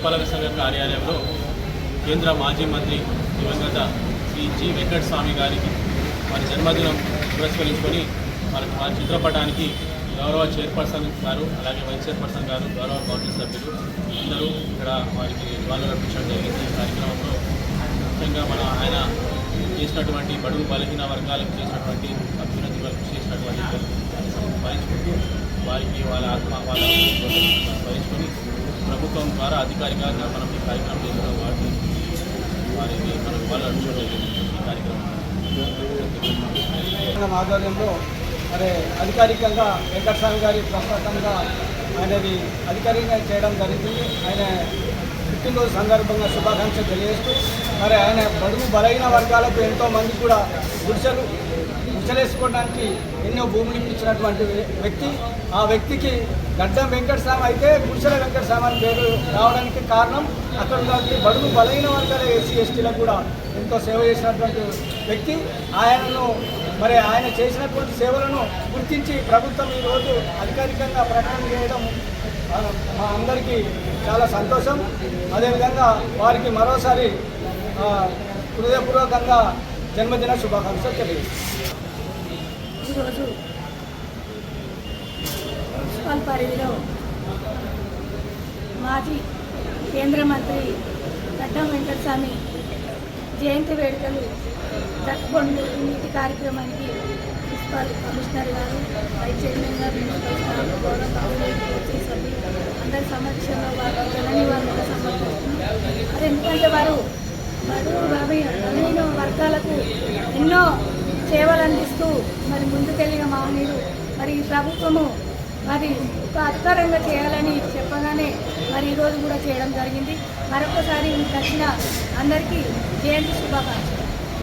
పురపాలక సంఘ కార్యాలయంలో కేంద్ర మాజీ మంత్రి దివంగత శ్రీ జి వెంకట స్వామి గారికి వారి జన్మదినం పురస్కరించుకొని వారి వారి చిత్రపటానికి గౌరవ చైర్పర్సన్ గారు అలాగే వైస్ చైర్పర్సన్ గారు గౌరవ కౌన్సిల్ సభ్యులు అందరూ ఇక్కడ వారికి జ్వాలలు అర్పించడం జరిగింది. ఈ కార్యక్రమంలో ముఖ్యంగా మన ఆయన చేసినటువంటి బడుగు బలహీన వర్గాలకు చేసినటువంటి అభ్యున్నతి వరకు చేసినటువంటి వారిని స్మరించుకుంటూ వారికి వాళ్ళ ఆత్మ వాళ్ళ స్మరించుకొని ప్రభుత్వం ద్వారా అధికారికంగా మనం ఈ కార్యక్రమం చేసిన వాటిని వారికి మనం వాళ్ళు అర్పించడం ఈ కార్యక్రమం. ఆధ్వర్యంలో మరి అధికారికంగా వెంకటస్వామి గారి ప్రస్తుతంగా ఆయనది అధికారికంగా చేయడం జరిగింది. ఆయన పుట్టినరోజు సందర్భంగా శుభాకాంక్షలు తెలియజేస్తూ మరి ఆయన బడుగు బలైన వర్గాలకు ఎంతో మంది కూడా గుడిసెలు గుడిసెలేసుకోవడానికి ఎన్నో భూములు ఇప్పించినటువంటి వ్యక్తి. ఆ వ్యక్తికి గడ్డం వెంకటస్వామి అయితే గుడిసెల వెంకటస్వామి అని పేరు రావడానికి కారణం. అక్కడ ఉన్నటువంటి బడుగు బలైన వర్గాల ఎస్సీ ఎస్టీలకు కూడా ఎంతో సేవ చేసినటువంటి వ్యక్తి. ఆయనను మరి ఆయన చేసినటువంటి సేవలను గుర్తించి ప్రభుత్వం ఈరోజు అధికారికంగా ప్రకటన చేయడం మా అందరికీ చాలా సంతోషం. అదేవిధంగా వారికి మరోసారి హృదయపూర్వకంగా జన్మదిన శుభాకాంక్షలు తెలియజేస్తాను ఈరోజు మున్సిపల్ పరిధిలో మాజీ కేంద్ర మంత్రి గడ్డం వెంకటస్వామి జయంతి వేడుకలు జరుపుకుంటూ నీటి కార్యక్రమానికి మున్సిపల్ కమిషనర్ గారు వైస్ చైర్మన్ గారు మున్సిపల్ స్టాఫ్ గౌరవ సభ్యులు అందరి సమక్షంలో వారు జనని వారు సమర్పిస్తున్నారు. అది ఎందుకంటే వారు బడుగు బలహీన వర్గాలకు ఎన్నో సేవలు అందిస్తూ మరి ముందుకెళ్ళిన మహనీయుడు మరి ఈ ప్రభుత్వము మరి ఒక అధికారంగా చేయాలని చెప్పగానే మరి ఈరోజు కూడా చేయడం జరిగింది. మరొకసారి ఈ దక్షిణ అందరికీ జయంతి శుభాకాంక్షలు.